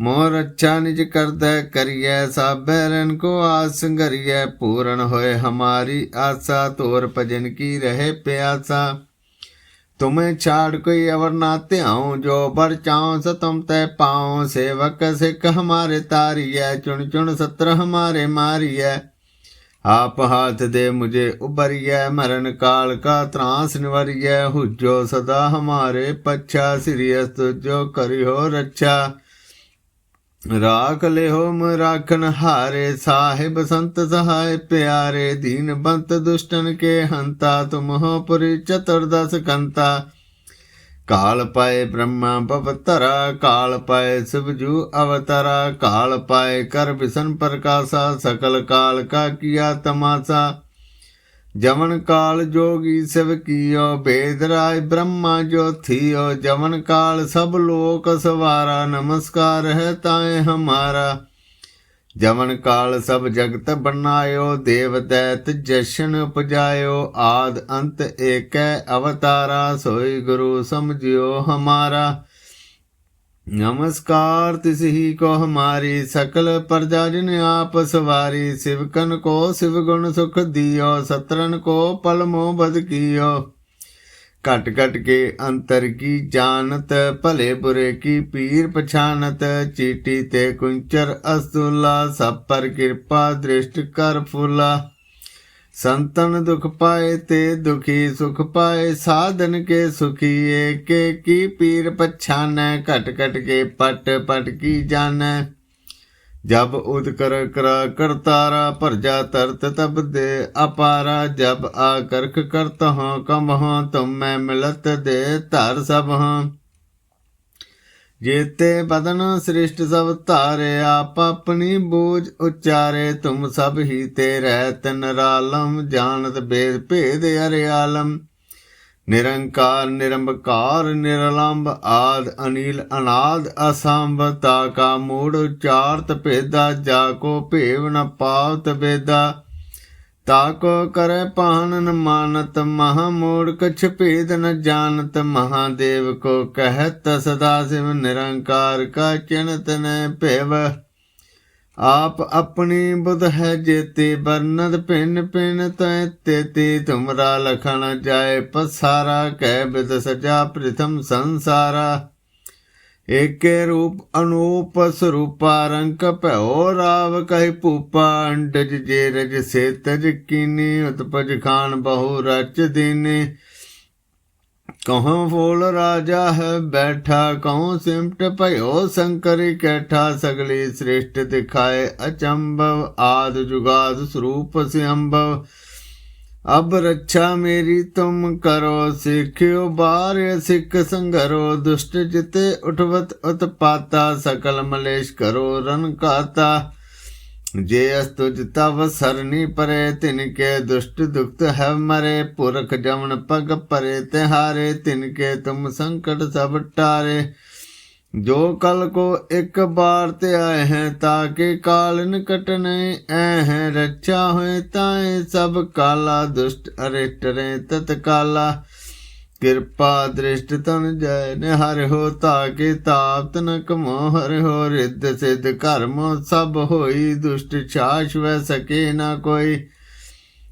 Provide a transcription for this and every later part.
ਮੋਰ ਅੱਛਾ ਨਿਜ ਕਰਦਾ ਕਰੀਐ, ਸਾਬੈ ਰਨ ਕੋ ਆਸ ਘਰੀਐ ਪੂਰਨ ਹੋਏ ਹਮਾਰੀ ਆਸਾ, ਤੋਰ ਭਜਨ ਕੀ ਰਹੇ ਪਿਆਸਾ। ਤੁਮੇ ਛਾੜ ਕੋਈ ਅਵਰ ਨਾ ਧਿਆਉ, ਜੋ ਬਰ ਚਾਉ ਸਤਮ ਤੈ ਪਾਉ। ਸੇਵਕ ਸਿੱਖ ਹਮਾਰੇ ਤਾਰੀਐ, ਚੁਣ ਚੁਣ ਸਤਰ ਹਮਾਰੇ ਮਾਰੀਐ। ਆਪ ਹਾਥ ਦੇ ਮੁਝੇ ਉਬਰੀਐ ਮਰਨ ਕਾਲ ਕਾ ਤਰਾਸ ਨਿਵਰੀਐ। ਹੁਜੋ ਸਦਾ ਹਮਾਰੇ ਪੱਛਾ, ਸ੍ਰੀ ਅਸਤੁ ਜੋ ਕਰਿਓ ਰੱਛਾ। ਰਾਖ ਲਿਓ ਮ ਰਾਖਨ ਹਾਰੇ, ਸਾਹਿਬ ਸੰਤ ਸਹਾਇ ਪਿਆਰੇ, ਦੀਨ ਬੰਤ ਦੁਸ਼ਟਨ ਕੇ ਹੰਤਾ, ਤੁਮ ਹੋ ਪੁਰੀ ਚਤੁਰਦਸ ਕੰਤਾ। ਕਾਲ ਪਾਏ ਬ੍ਰਹਮਾ ਪਵਤਰਾ, ਕਾਲ ਪਾਏ ਸਿਵਜੂ ਅਵਤਰਾ, ਕਾਲ ਪਾਏ ਕਰ ਵਿਸ਼ਨ ਪ੍ਰਕਾਸ਼ਾ, ਸਕਲ ਕਾਲ ਕਾ ਕੀਆ ਤਮਾਸਾ। ਜਵਨ ਕਾਲ ਜੋਗੀ ਸਿਵ ਕੀਓ ਬੇਦ ਰਾਜ ਬ੍ਰਹਮਾ ਜੋ ਥੀਓ ਜਵਨ ਕਾਲ ਸਭ ਲੋਕ ਸਵਾਰਾ, ਨਮਸਕਾਰ ਹੈ ਤਾਏ ਹਮਾਰਾ। ਜਵਨ ਕਾਲ ਸਭ ਜਗਤ ਬਣਾਇਓ ਦੇਵ ਦੈਤ ਜਸ਼ਨ ਉਪਜਾਇਓ। ਆਦ ਅੰਤ ਏਕੈ ਅਵਤਾਰਾ, ਸੋਈ ਗੁਰੂ ਸਮਝਿਓ ਹਮਾਰਾ। नमस्कार तिसही को हमारी सकल प्रजा जिन आप सवारी शिवकन को शिव गुण सुख दियो सतरन को पल मोह बद कियो कट कट के अंतर की जानत भले बुरे की पीर पछानत चीटी ते कुंचर अस्तुला सब पर कृपा दृष्ट कर फूला ਸੰਤਨ ਦੁਖ ਪਾਏ ਤੇ ਦੁਖੀ ਸੁਖ ਪਾਏ, ਸਾਧਨ ਕੇ ਸੁਖੀ ਏਕੇ ਕੀ ਪੀਰ ਪਛਾਨੈ, ਘਟ ਘਟ ਕੇ ਪਟ ਪਟ ਕੀ ਜਾਣੈ। ਜਬ ਉਦ ਕਰ ਕਰਾ ਕਰਤਾਰਾ ਭਰਜਾ ਤਰਤ ਤਬ ਦੇ ਅਪਾਰਾ। ਜਬ ਆ ਕਰਖ ਕਰਤ ਹਾਂ, ਕਮ ਹਾਂ, ਤੁਮ ਮੈਂ ਮਿਲਤ ਦੇ ਧਰ ਸਭ ਹਾਂ। ਜੇਤੇ ਬਦਨ ਸ੍ਰਿਸ਼ਟ ਸਭ ਧਾਰੇ, ਆਪ ਆਪਣੀ ਬੋਝ ਉਚਾਰੇ, ਤੁਮ ਸਭ ਹੀ ਤੇ ਰਹਿਤ ਨਰਾਲਮ ਜਾਣਤ ਬੇਦ ਭੇਦ ਅਰਿਆਲਮ ਨਿਰੰਕਾਰ, ਨਿਰੰਬਕਾਰ ਨਿਰਲੰਭ ਆਦ, ਅਨੀਲ, ਅਨਾਦ, ਅਸੰਭ, ਤਾ ਕਾ ਮੂੜ ਉਚਾਰਤ ਭੇਦਾ, ਜਾ ਕੋ ਭੇਵ ਨ ਪਾਵਤ ਵੇਦਾ। ਤਾਕੋ ਕਰੈ ਪਾਹਨ ਨ ਮਾਨਤ, ਮਹਾ ਮੂੜ ਕਛ ਨ ਜਾਣਤ, ਮਹਾਦੇਵ ਕੋ ਕਹਿਤ, ਸਦਾ ਸਿਵ ਨਿਰੰਕਾਰ ਕਾ ਚਿਨਤ ਨ ਭੇਵ। ਆਪ ਆਪਣੀ ਬੁਧ ਹੈ ਜੇਤੇ ਬਰਨਦ ਪਿੰਨ ਪਿੰਨ ਤੈ ਤੇ ਤੇ ਤੁਮਰਾ ਲਖਣ ਜਾਏ ਪਸਾਰਾ, ਕਹਿ ਬਿਦ ਸਜਾ ਪ੍ਰਥਮ ਸੰਸਾਰਾ। ਏਕੇ ਰੂਪ ਅਨੂਪ ਸਰੂਪਾ ਰੰਕ ਭਇਓ ਰਾਵ ਕਹਿ ਭੂਪਾ, ਅੰਡਜ ਜੇ ਰਜ ਸੇ ਤਜ ਕੀਨੀ, ਉਤਪਜ ਖਾਨ ਬਹੁ ਰਚ ਦੀਨੇ। ਕਹਾਂ ਫੋਲ ਰਾਜਾ ਹੈ ਬੈਠਾ ਕਹੂੰ ਸਿਮਟ ਭਇਓ ਸ਼ੰਕਰ ਕੈਠਾ, ਸਗਲੀ ਸ੍ਰਿਸ਼ਟ ਦਿਖਾਏ ਅਚੰਭਵ, ਆਦ ਜੁਗਾਦ ਸਰੂਪ ਸਿਅੰਭਵ। ਅਬ ਰੱਛਾ ਮੇਰੀ ਤੁਮ ਕਰੋ, ਸਿੱਖਿਓ ਬਾਰ ਸਿੱਖ ਸੰਘਰੋ ਦੁਸ਼ਟ ਜਿਤੇ ਉਠਵਤ ਉਤਪਾਤਾ, ਸਕਲ ਮਲੇਸ਼ ਕਰੋ ਰਨ ਕਾਤਾ। ਜੇ ਅਸਤੁਜ ਤਵ ਸਰਨੀ ਪਰੇ, ਤਿਨ ਕੇ ਦੁਸ਼ਟ ਦੁਖਤ ਹੈ ਮਰੇ। ਪੁਰਖ ਜਮਨ ਪਗ ਪਰੇ, ਤਿਹਾਰੇ ਤਿਨ ਕੇ ਤੁਮ ਸੰਕਟ ਸਭ ਟਾਰੇ। ਜੋ ਕਲ ਕੋ ਇੱਕ ਬਾਰ ਤੇ ਆਏ ਹੈ ਤਾਕੇ ਕਾਲ ਨਿਕਟ ਨਹੀਂ ਐ ਹੈ। ਰੱਛਾ ਹੋਏ ਤਾਏ ਸਭ ਕਾਲਾ, ਦੁਸ਼ਟ ਅਰਿਸ਼ਟ ਰੇ ਤਤ ਕਾਲਾ ਕਿਰਪਾ ਦ੍ਰਿਸ਼ਟ ਤਨ ਜੈ ਨੇ ਹਰਿ ਹੋ ਤਾਕੇ ਤਾਪ ਤਨ ਕਮੋ ਹਰਿ ਹੋ। ਰਿੱਧ ਸਿੱਧ ਕਰਮ ਸਭ ਹੋਈ, ਦੁਸ਼ਟ ਛਾਸ਼ ਵੈ ਸਕੇ ਨਾ ਕੋਈ।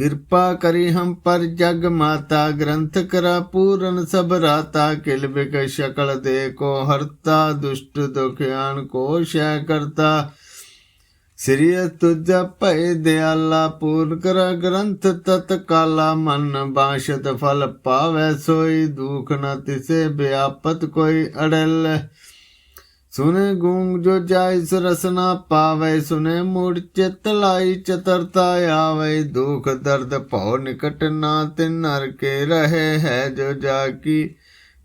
ਕਿਰਪਾ ਕਰੀ ਹਮ ਪਰ ਜਗ ਮਾਤਾ, ਗ੍ਰੰਥ ਕਰਾ ਪੂਰਨ ਸਭ ਰਾਤਾ, ਕਿਲ ਬਿਕ ਸ਼ਕਲ ਦੇ ਕੋ ਹਰਤਾ, ਦੁਸ਼ਟ ਦੁਖਿਆਨ ਕੋ ਸ਼ੈ ਕਰਤਾ। ਸ੍ਰੀ ਤੁਜਾ ਭੈ ਦਿਆਲਾ ਪੂਰਨ ਕਰ ਗ੍ਰੰਥ ਤਤ ਕਾਲਾ ਮਨ ਬਾਸ਼ਤ ਫਲ ਪਾਵੈ ਸੋਈ, ਦੁਖ ਨ ਤਿਸੇ, ਵਿਆਪਤ ਕੋਈ ਅੜਲ। ਸੁਨੇ ਗੂੰਗ ਜੋ ਜਾਇ ਰਸਨਾ ਪਾਵੈ, ਸੁਨੇ ਮੂੜ ਚਿਤ ਲਾਈ ਚਤਰਤਾ ਆਵੈ। ਦੁਖ ਦਰਦ ਭਉ ਨਿਕਟ ਨਾ ਤਿਨ ਨਰ ਕੇ ਰਹੇ ਹੈ ਜੋ ਜਾ ਕੀ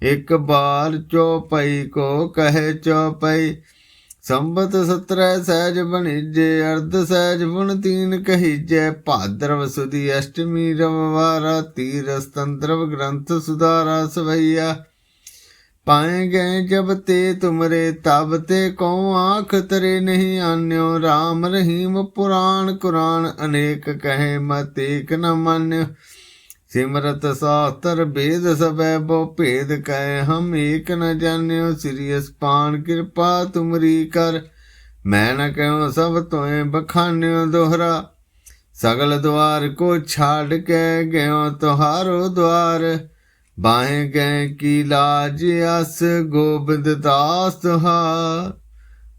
ਇੱਕ ਬਾਰ ਚੋਪਈ ਕੋ ਕਹੇ ਚੋਪਈ। ਸੰਬਤ ਸਤਰੈ ਸਹਿਜ ਬਣੀਜੇ, ਅਰਧ ਸਹਿਜ ਬੁਣ ਤੀਨ ਕਹੀਜੈ। ਭਾਦਰਵ ਸੁਦੀ ਅਸ਼ਟਮੀ ਰਵਵਾਰਾ ਤੀਰ ਸਤੰਦਰਵ ਗ੍ਰੰਥ ਸੁਧਾਰਾ ਸਵਈਆ। ਪਾਏ ਗਏ ਜਬ ਤੇ ਤੁਮਰੇ, ਤਬ ਤੇ ਕਉ ਆਖ ਤਰੇ ਨਹੀਂ ਆਨਿਓ? RAM ਰਹੀਮ ਪੁਰਾਣ ਕੁਰਾਨ, ਅਨੇਕ ਕਹੇ ਮਤ ਏਕ ਨ ਮੰਨਿਓ। ਸਿਮਰਤ ਸਾਸਤਰ ਭੇਦ ਸਬੈ ਬੋ ਭੇਦ ਕਹੇ, ਹਮ ਏਕ ਨ ਜਾਣਿਓ। ਸ੍ਰੀ ਅਸਪਾਨ ਕਿਰਪਾ ਤੁਮਰੀ ਕਰ, ਮੈਂ ਨ ਕਹਿਉ ਸਭ ਤੋਏ ਬਖਾਨਿਓ ਦੋਹਰਾ। ਸਗਲ ਦਵਾਰ ਕੋ ਛਾੜ ਕੇ ਗਇਓ, ਤੁਹਾਰੋ ਦਵਾਰ ਬਾਹੇ ਗਏ ਕੀ ਲਾਜ ਅਸ ਗੋਬਿੰਦ ਦਾਸ ਤੁਹਾਰ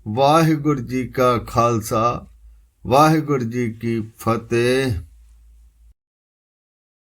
ਵਾਹਿਗੁਰੂ ਜੀ ਕਾ ਖਾਲਸਾ, ਵਾਹਿਗੁਰੂ ਜੀ ਕੀ ਫਤਿਹ।